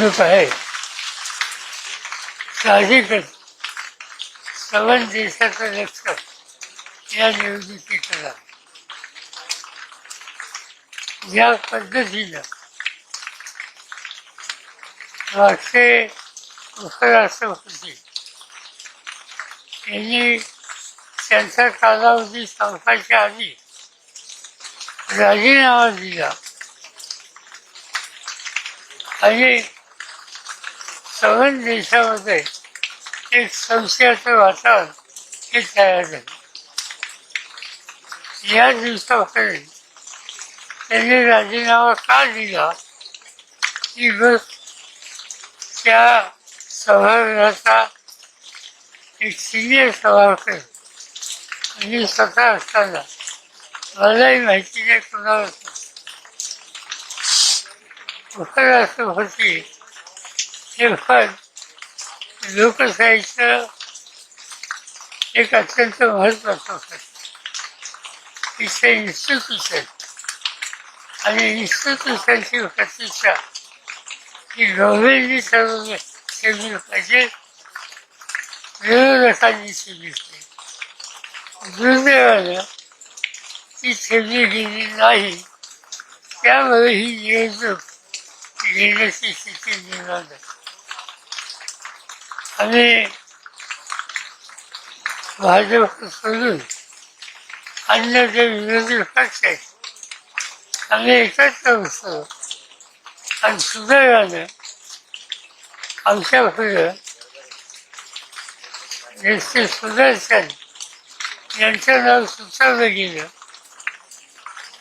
निवडणूक आहे साहजिकच सवन देशाचं लक्ष या निवडणुकीकडे. ज्या पद्धतीनं राष्ट्रीय उपराष्ट्रपती यांनी त्यांचा कालावधी संपायच्या आधी राजीनामा दिला. आणि सवन देशामध्ये एक संशयाचं वातावरण हे तयार झालं. या दिवसाकडे त्यांनी राजीनामा का दिला? ही गोष्ट त्या सभागृहाचा एक सिनियर सभागृह आणि स्वतः असताना मलाही माहिती नाही कुणाला Стефан, ну касается и котлетов горбатов. Еще не стыкаются. Они не стыкаются этих котлетов. И говорили сразу себе хотеть, наверное, они себе Ну, наверное, и себе не знали. Я бы их не любил. И не носить не надо. आणि भाजप सोडून अन्य जे विरोधी पक्ष आहेत आम्ही एकत्र आणि सुदैवाने आमच्या पुढं निश्चित सुदर्शन यांचं नाव सुचवलं गेलं.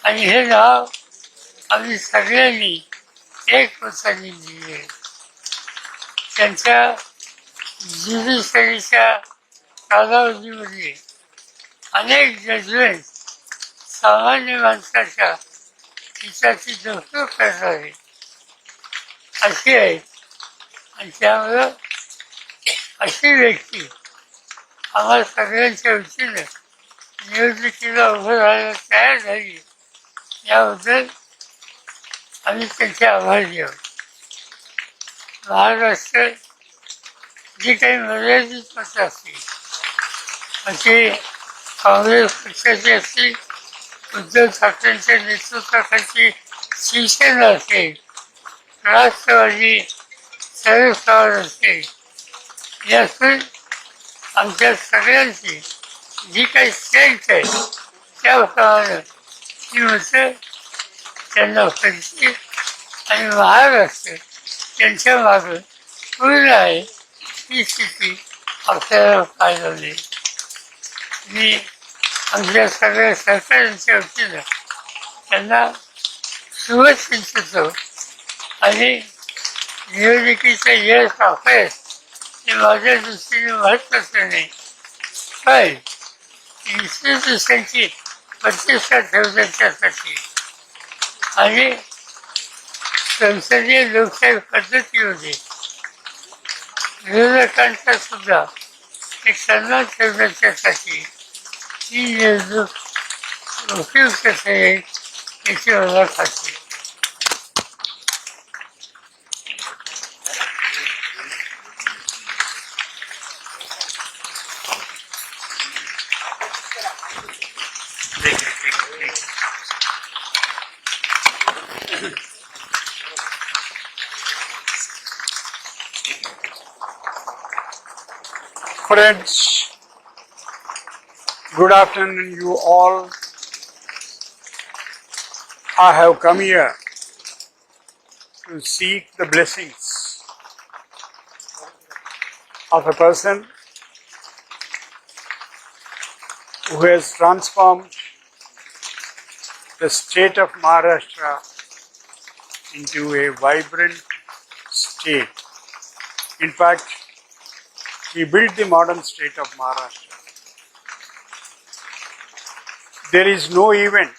आणि हे नाव आम्ही सगळ्यांनी एक मताने दिले त्यांच्या जीवितरीच्या कालावधीमध्ये अनेक जजमेंट सामान्य माणसाच्या हिताची दोषण करणारे अशी आहे आणि त्यामुळं अशी व्यक्ती आम्हाला सगळ्यांच्या वतीनं निवडणुकीला उभं राहायला तयार झाली. याबद्दल आम्ही त्यांचे आभारी आहोत महाराष्ट्र जी काही मर्यादित मतं असतील म्हणजे काँग्रेस पक्षाची असतील उद्धव ठाकरेंच्या नेतृत्वाखालची शिवसेना असेल राष्ट्रवादी शरद पवार असेल यातून आमच्या सगळ्यांची जी काही स्ट्रेंथ आहे त्याप्रमाणे ती मतं त्यांना पडतील आणि महाराष्ट्र त्यांच्या मागं पूर्ण आहे. ही स्थिती आपल्याला पाहायला मिळेल मी आमच्या सगळ्या सरकारांच्या वतीनं त्यांना शुभचिंतितो आणि निवडणुकीचं यश अपयश हे माझ्या दृष्टीने महत्त्वाचं नाही. पण दिवसांची प्रतिष्ठा ठेवण्याच्यासाठी आणि संसदीय लोकशाही पद्धतीमध्ये विरोधकांचा सुद्धा एक सन्मान ठेवण्याच्यासाठी ही निवडणूक उपयुक्त ठरेल याची मला खात्री आहे. Friends, good afternoon, you all. I have come here to seek the blessings of a person who has transformed the state of Maharashtra into a vibrant state. In fact, he built the modern state of Maharashtra. There is no event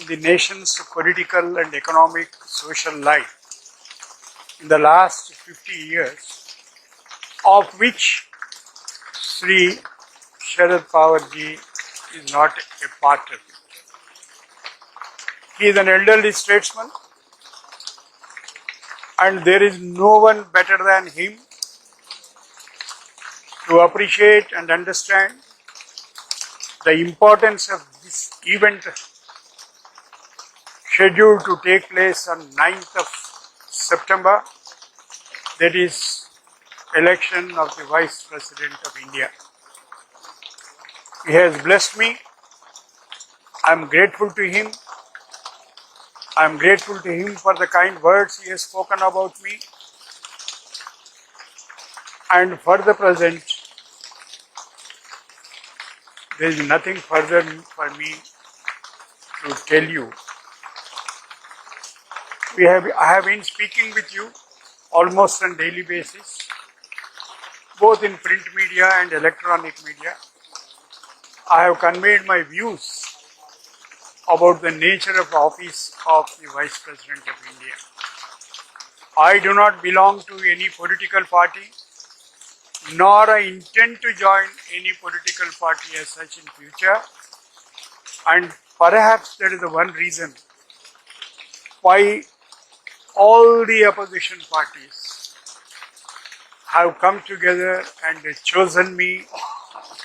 in the nation's political and economic social life in the last 50 years of which Sri Sharad Pawarji is not a part of it. He is an elderly statesman and there is no one better than him to appreciate and understand the importance of this event scheduled to take place on 9th of September that is election of the vice president of India. He has blessed me. I am grateful to him. I am grateful to him for the kind words he has spoken about me. And for the present there is nothing further for me to tell you. We have, I have been speaking with you almost on daily basis, both in print media and electronic media. I have conveyed my views about the nature of office of the Vice President of India. I do not belong to any political party nor I intend to join any political party as such in future. And perhaps that is the one reason why all the opposition parties have come together and chosen me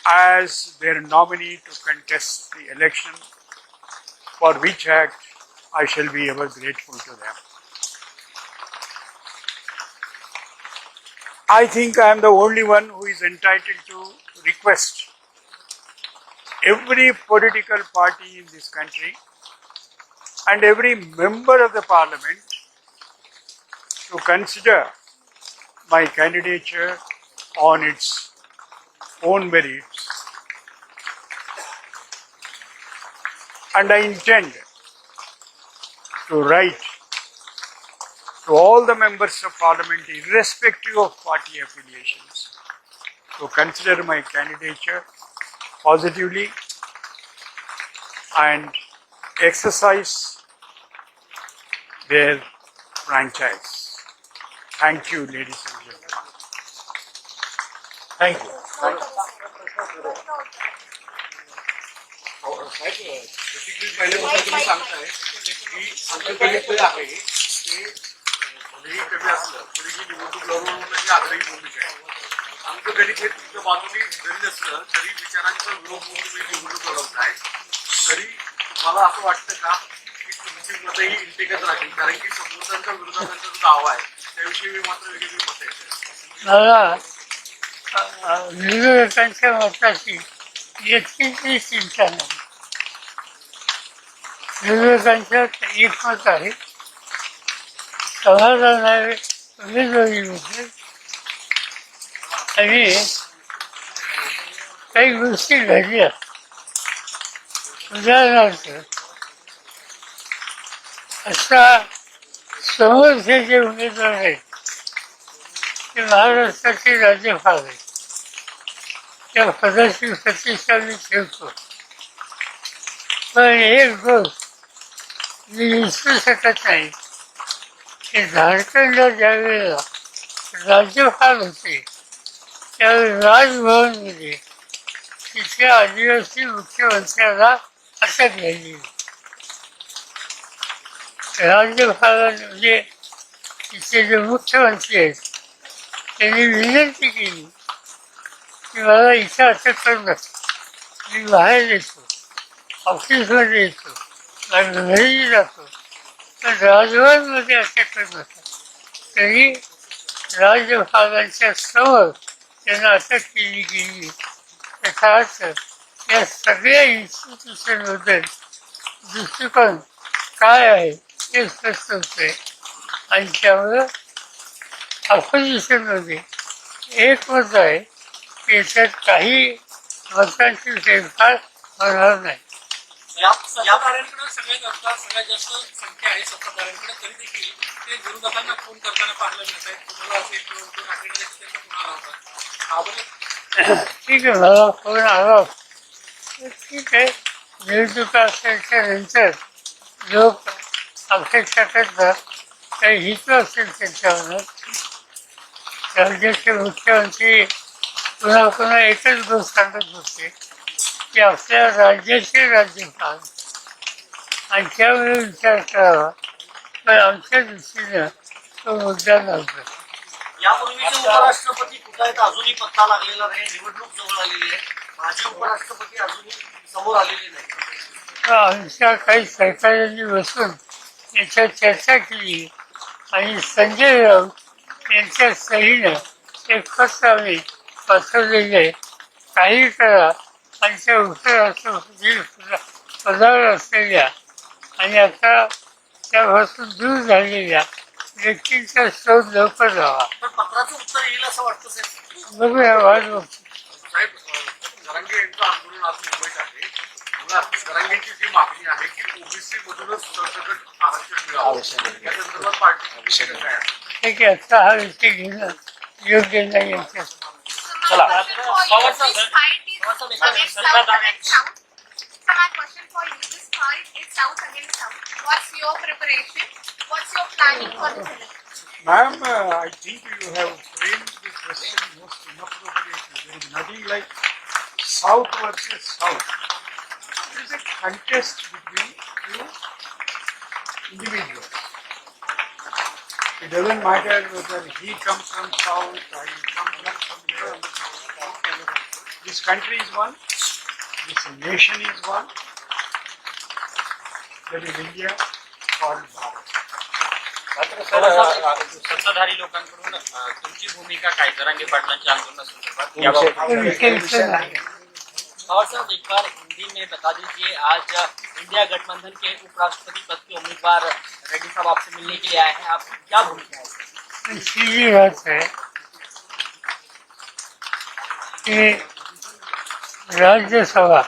as their nominee to contest the election, for which act I shall be ever grateful to them. I think I am the only one who is entitled to request every political party in this country and every member of the parliament to consider my candidature on its own merits. And I intend to write to all the members of parliament, irrespective of party affiliations, to consider my candidature positively and exercise their franchise. Thank you, ladies and gentlemen. Thank you basically पहिल्यापासून तुम्ही सांगताय म्हणजे की कमी असलं तरीही निवडणूक निवडणूक ही आग्रही भूमिका आहे. अंकगणित हे तुमच्या बाजूने जरी नसलं तरी विचारांचा विरोध म्हणून मी निवडणूक लढवताय तरी मला असं वाटतं का की तुमची मतं ही इंटिगत राहील कारण की समोरच्या विरोधात जो दावा आहे त्याविषयी मी मात्र वेगळी मत आहे विरोधकांच्या मताची व्यक्तीची चिंता नाही विरोधकांच्या एक मत आहे. समाधान उमेदवारीमध्ये आणि काही गोष्टी घडल्या उदाहरणार्थ असा समोरचे जे उमेदवार आहेत ते महाराष्ट्राचे राज्यपाल आहेत त्या पदाची प्रतिष्ठा मी ठेवतो पण एक गोष्ट मी विसरू शकत नाही की झारखंडला ज्यावेळेला राज्यपाल होते त्यावेळी राजभवनमध्ये म्हणजे तिथे आदिवासी मुख्यमंत्र्याला अटक झाली राज्यपालाने म्हणजे तिथे जे मुख्यमंत्री आहेत त्यांनी विनंती केली की मला इथं अटक करू नका मी बाहेर येतो. ऑफिसमध्ये येतो. माझ्या घरी जातो. पण राजभवनमध्ये अटक करू तरी राज्यपालांच्या समोर त्यांना अटक केली गेली. त्याचा अर्थ या सगळ्या इन्स्टिट्यूशनबद्दल दृष्टिकोन काय आहे हे स्पष्ट होतंय. आणि त्यामुळं अपोजिशनमध्ये एक मत आहे की याच्यात काही मतांची फेरफार होणार नाही. सत्ताधाऱ्यांकडे सगळ्यात आता सगळ्यात जास्त संख्या आहे सत्ताधाऱ्यांकडे तरी देखील ते विरोधकांना फोन करताना पाहायला मिळत आहेत तुम्हाला असे त्यांचा फोन आला होता याबद्दल ठीक आहे मला फोन आला. ठीक आहे. निवडणुका नंतर लोक अपेक्षा करतात काही हित असेल त्यांच्यावर. राज्याचे मुख्यमंत्री पुन्हा पुन्हा एकच गोष्ट सांगत होते. की आपल्या राज्याचे राज्यपाल आणि त्यामुळे विचार करावा पण आमच्या दृष्टीनं तो मुद्दा नव्हता यापूर्वीचे उपराष्ट्रपती कुठे आहेत अजूनही पत्ता लागलेला नाही निवडणूक जवळ आलेली आहे माझे उपराष्ट्रपती अजूनही समोर आलेले नाही तर आमच्या काही सहकार्यांनी बसून याच्यावर चर्चा केली आणि संजय राऊत यांच्या सहीनं एक पत्र आम्ही पाठवलेलं आहे काही करा उपराष्ट्रपती पदावर असलेल्या आणि आता त्यापासून दूर झालेल्या व्यक्तींचा शोध लवकर लावा पण पत्राचं उत्तर येईल असं वाटतं साहेब बघूया वाट बघतो साहेब जरांगे यांचं आंदोलन आज मुंबईत आहे मुळात जरांगेंची जी मागणी आहे की ओबीसी मधूनच सरसकट आरक्षण मिळावं या संदर्भात पार्टी काय आहे? ठीक आहे आता हा विषय घेणं योग्य नाही So my question for you, this fight is against South against South. So my question for you, this fight is South against South. What's your preparation? What's your planning for this election? Ma'am, uh, I think you have framed the question most inappropriately. There is nothing like South versus South. It is a contest between two individuals. It doesn't matter whether he comes from South or he comes from somewhere. This country is one. This nation is one. That is India called Bharat. मात्र sir अ, सत्ताधारी लोकांकडून अ, तुमची भूमिका काय जरांगे पाटलांच्या आंदोलनासंदर्भात याबाबत तो विषय विषय नाही पवार साहब एक बार हिंदी में बता दीजिए आज इंडिया गठबंधन के उपराष्ट्रपति पद के उम्मीदवार रेड्डी साहब आपसे मिलने के लिए आए हैं। आपकी क्या भूमिका है बात है कि राज्यसभा,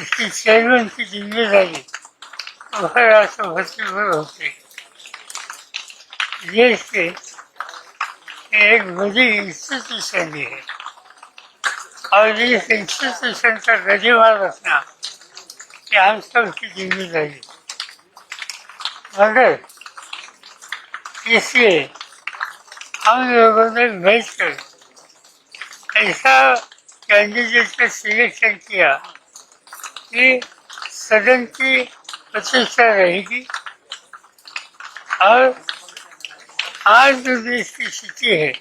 इसकी चेयरमैन की ज़िम्मेदारी राष्ट्रपति पर होती देश के एक बड़ी इंस्टीट्यूशन भी है। और इस इंस्टीट्यूशन का गरीबार रखना ये हम सब की जिम्मेदारी इसलिए हम लोगों ने बैठकर ऐसा कैंडिडेट का सिलेक्शन किया कि सदन की प्रतिष्ठा रहेगी और आज जो देश की स्थिति है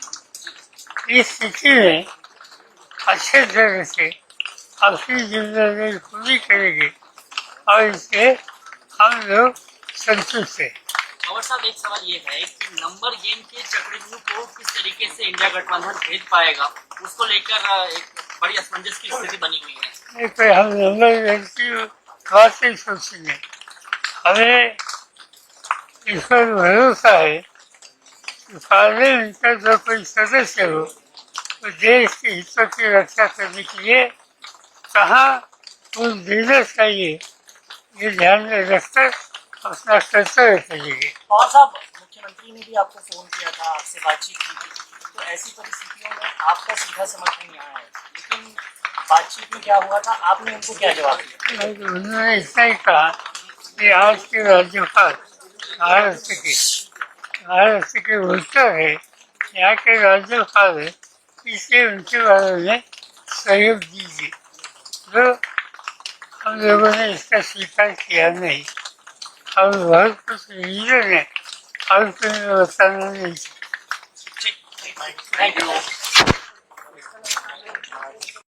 इस स्थिति में अच्छे तरह से अपनी जिम्मेदारी पूरी करेगी और इससे हम लोग संतुष्ट हैं साहब एक सवाल ये है कि नंबर गेम के चक्रव्यूह को किस तरीके से इंडिया गठबंधन भेज पाएगा? उसको लेकर एक बड़ी असमंजस की स्थिति बनी हुई है। नहीं कोई हम नंबर व्यक्ति बात नहीं सोचेंगे। हमें इस पर भरोसा है कि पार्लियामेंट का जो कोई सदस्य हो तो देश के हितों की रक्षा करने के लिए कहाँ उन देना चाहिए? ये ध्यान में रखकर अपना कर्तव्य करेंगे पवार साहब मुख्यमंत्री ने भी आपको फ़ोन किया था आपसे बातचीत की थी। तो ऐसी परिस्थितियों में आपका सीधा समर्थन यहाँ है। लेकिन बातचीत में क्या हुआ था? आपने उनको क्या जवाब दिया? उन्होंने ऐसा ही कहा कि आज के राज्यपाल महाराष्ट्र के महाराष्ट्र के उत्तर है यहाँ के राज्यपाल है इसलिए उनके बारे में सहयोग दीजिए। とんでもないしかしかしやない。あの、ワンコスいね。あの国は頼む。ちょっと今、はい。